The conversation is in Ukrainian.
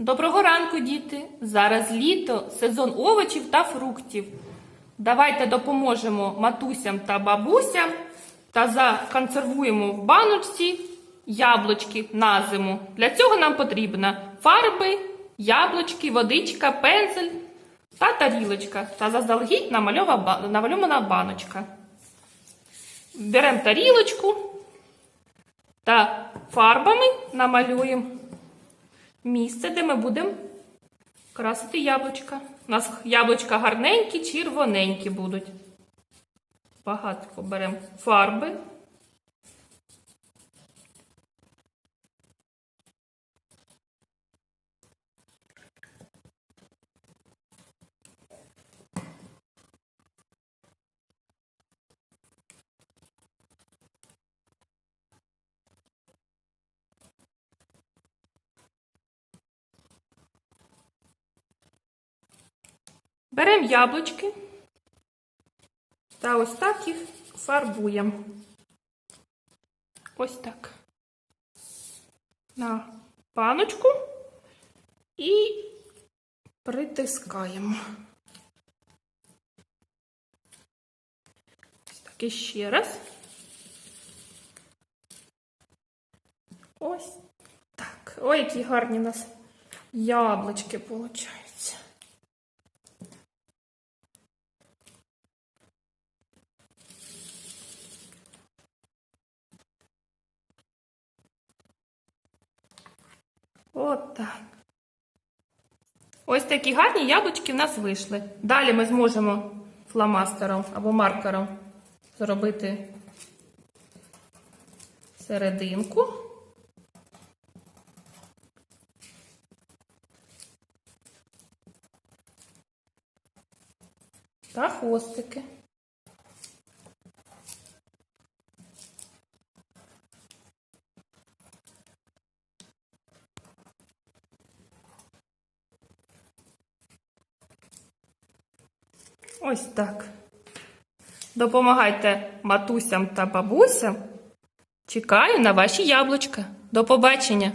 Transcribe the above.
Доброго ранку, діти! Зараз літо, сезон овочів та фруктів. Давайте допоможемо матусям та бабусям та законсервуємо в баночці яблучки на зиму. Для цього нам потрібно фарби, яблучки, водичка, пензель та тарілочка та заздалегідь намальована баночка. Беремо тарілочку та фарбами намалюємо місце, де ми будемо красити яблучка. У нас яблучка гарненькі, червоненькі будуть. Багатко беремо фарби. Беремо яблучки та ось так їх фарбуємо. Ось так. На паночку і притискаємо. Ось так і ще раз. Ось так. Ой, які гарні у нас яблучки получаються. От так. Ось такі гарні яблучки в нас вийшли. Далі ми зможемо фломастером або маркером зробити серединку. Та хвостики. Ось так. Допомагайте матусям та бабусям. Чекаю на ваші яблучка. До побачення!